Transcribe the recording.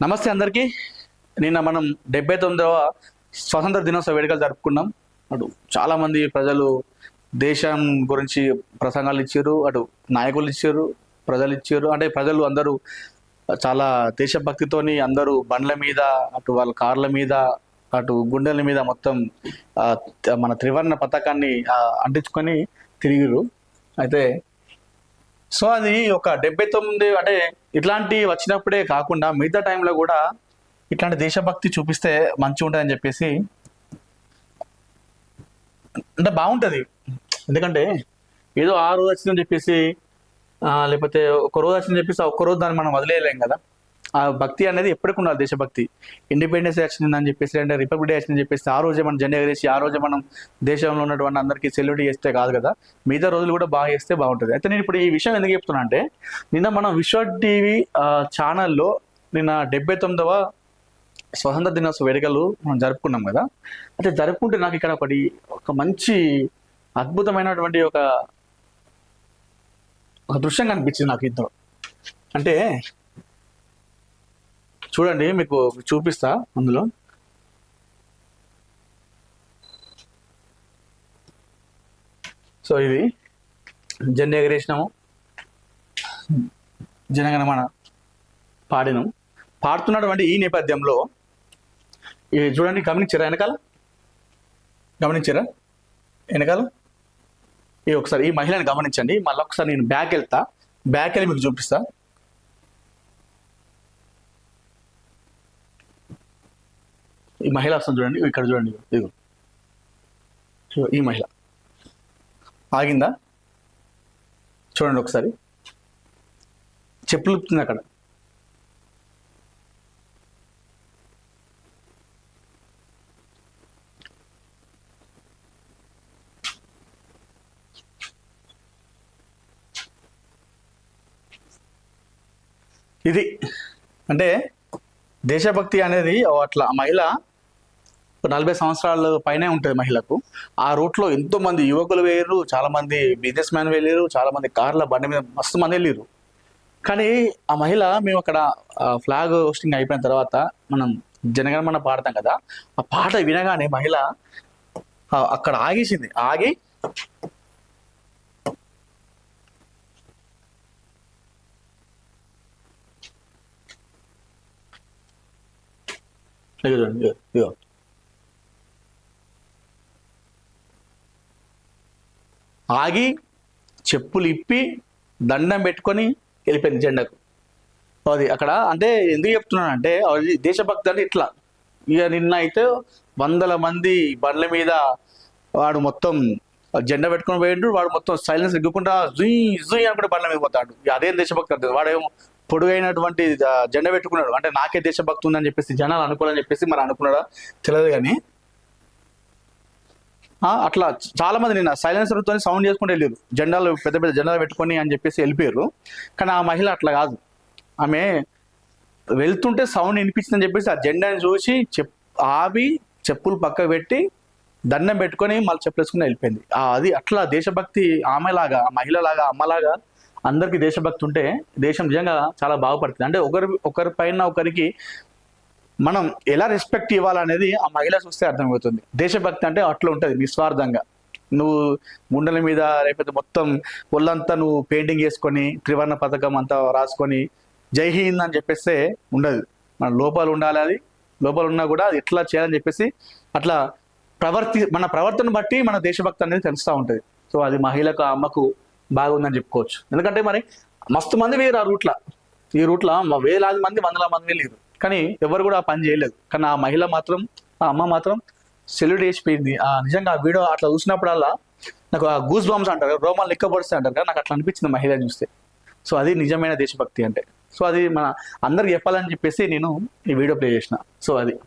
నమస్తే అందరికీ. నిన్న మనం డెబ్బై తొమ్మిదవ స్వతంత్ర దినోత్సవ వేడుకలు జరుపుకున్నాం. అటు చాలామంది ప్రజలు దేశం గురించి ప్రసంగాలు ఇచ్చారు అటు నాయకులు ఇచ్చారు ప్రజలు ఇచ్చారు. అంటే ప్రజలు అందరూ చాలా దేశభక్తితోని అందరూ బండ్ల మీద అటు వాళ్ళ కార్ల మీద అటు గుండెల మీద మొత్తం మన త్రివర్ణ పతాకాన్ని అంటించుకొని తిరిగిరు అయితే సో అది ఒక డెబ్బై తొమ్మిది అంటే ఇట్లాంటి వచ్చినప్పుడే కాకుండా మిగతా టైంలో కూడా ఇట్లాంటి దేశభక్తి చూపిస్తే మంచిగా ఉంటుందని చెప్పేసి అంటే బాగుంటుంది. ఎందుకంటే ఏదో ఆ రోజు వచ్చిందని చెప్పేసి లేకపోతే ఒక రోజు వచ్చిందని చెప్పేసి ఒక్క రోజు దాన్ని మనం వదిలేయలేం కదా. ఆ భక్తి అనేది ఎప్పటికి ఉండాలి దేశభక్తి. ఇండిపెండెన్స్ డే వచ్చిందని చెప్పేసి అంటే రిపబ్లిక్ డే వచ్చిందని చెప్పేసి ఆ రోజే మనం జెండా ఎగరేసి ఆ రోజే మనం దేశంలో ఉన్నటువంటి అందరికీ సెల్యూట్ చేస్తే కాదు కదా మిగతా రోజులు కూడా బాగా చేస్తే బాగుంటుంది. అయితే నేను ఇప్పుడు ఈ విషయం ఎందుకు చెప్తున్నా అంటే నిన్న మనం విశ్వ టీవీ ఛానల్లో నిన్న డెబ్బై తొమ్మిదవ స్వతంత్ర దినోత్సవ వేడుకలు మనం జరుపుకున్నాం కదా అయితే జరుపుకుంటే నాకు ఇక్కడ ఒకటి ఒక మంచి అద్భుతమైనటువంటి ఒక ఒక దృశ్యం కనిపించింది నాకు ఇందులో అంటే చూడండి మీకు చూపిస్తా అందులో. సో ఇది జెండా ఎగరేసినాము జనగణమన పాడినం. పాడుతున్నటువంటి ఈ నేపథ్యంలో ఇది చూడండి గమనించారా వెనకాల? గమనించారా? వెనకాల? ఇది ఒకసారి ఈ మహిళని గమనించండి. మళ్ళీ ఒకసారి నేను బ్యాక్ వెళ్తా బ్యాక్ వెళ్ళి మీకు చూపిస్తా. ఈ మహిళ వస్తుంది చూడండి ఇక్కడ చూడండి. ఇదిగో. ఈ మహిళ. ఆగిందా? చూడండి ఒకసారి. చెప్పులు ఉప్పుతుంది అక్కడ. ఇది. అంటే దేశభక్తి అనేది అట్లా ఆ మహిళ నలభై సంవత్సరాల పైనే ఉంటుంది మహిళకు. ఆ రూట్లో ఎంతో మంది యువకులు వేయరు చాలా మంది బిజినెస్ మ్యాన్ వెళ్ళారు చాలా మంది కార్ల బండి మీద మస్తు మంది వెళ్ళారు కానీ ఆ మహిళ మేము అక్కడ ఫ్లాగ్ హోస్టింగ్ అయిపోయిన తర్వాత మనం జనగణమన పాడతాం కదా ఆ పాట వినగానే మహిళ అక్కడ ఆగేసింది. ఆగి ఇదిగో ఇదిగో, ఆగి చెప్పులు ఇప్పి దండం పెట్టుకొని వెళ్ళిపోయింది జెండాకు. అది అక్కడ అంటే ఎందుకు చెప్తున్నానంటే అది దేశభక్తి అంటే ఇట్లా. ఇక నిన్న అయితే వందల మంది బండ్ల మీద వాడు మొత్తం జెండా పెట్టుకుని పోయిండు వాడు మొత్తం సైలెన్స్ ఎగ్గుకుంటా జుయ్ జుయ్ అనుకుంటే బండ్ల మీద పోతాడు. ఇక అదేం దేశభక్తి అంటే వాడేమో పొడుగైనటువంటి జెండా పెట్టుకున్నాడు. అంటే నాకే దేశభక్తి ఉందని చెప్పేసి జనాలు అనుకోవాలని చెప్పేసి మరి అనుకున్నాడా? తెలియదు కానీ అట్లా చాలా మంది నిన్న సైలెన్సర్తో సౌండ్ చేసుకుంటూ వెళ్ళారు జెండాలు పెద్ద పెద్ద జెండాలు పెట్టుకొని అని చెప్పేసి వెళ్ళిపోయారు కానీ ఆ మహిళ అట్లా కాదు. ఆమె వెళ్తుంటే సౌండ్ వినిపించిందని చెప్పేసి ఆ జెండాని చూసి చెప్ ఆవి చెప్పులు పక్కకు పెట్టి దండం పెట్టుకొని మళ్ళీ చెప్పులేసుకుని వెళ్ళిపోయింది. ఆ, అది అట్లా దేశభక్తి ఆమెలాగా ఆ మహిళలాగా అమ్మలాగా అందరికీ దేశభక్తి ఉంటే దేశం నిజంగా చాలా బాగుపడుతుంది. అంటే ఒకరి ఒకరి పైన ఒకరికి మనం ఎలా రెస్పెక్ట్ ఇవ్వాలనేది ఆ మహిళ చూస్తే అర్థమవుతుంది. దేశభక్తి అంటే అట్లా ఉంటుంది నిస్వార్థంగా. నువ్వు ముండల మీద లేకపోతే మొత్తం ఒళ్ళంతా నువ్వు పెయింటింగ్ చేసుకొని త్రివర్ణ పథకం అంతా రాసుకొని జై హింద్ అని చెప్పేస్తే ఉండదు. మన లోపాలు ఉండాలి అది. లోపాలు ఉన్నా కూడా అది ఎట్లా చేయాలని చెప్పేసి అట్లా ప్రవర్తి మన ప్రవర్తన బట్టి మన దేశభక్తి అనేది తెలుస్తూ ఉంటుంది. సో అది మహిళకు ఆ అమ్మకు బాగుందని చెప్పుకోవచ్చు. ఎందుకంటే మరి మస్తు మంది వేరు ఆ రూట్లో. ఈ రూట్లో వేలాది మంది వందల మంది లేరు కానీ ఎవరు కూడా ఆ పని చేయలేదు. కానీ ఆ మహిళ మాత్రం ఆ అమ్మ మాత్రం సెల్యూట్ చేసిపోయింది. ఆ నిజంగా ఆ వీడియో అట్లా చూసినప్పుడల్లా నాకు ఆ గూస్ బాంబ్స్ అంటారు రోమాలు లెక్కపడిస్తే అంటారు కదా నాకు అట్లా అనిపించింది మహిళ చూస్తే. సో అది నిజమైన దేశభక్తి అంటే. సో అది మన అందరికి చెప్పాలని చెప్పేసి నేను ఈ వీడియో ప్లే చేసిన. సో అది.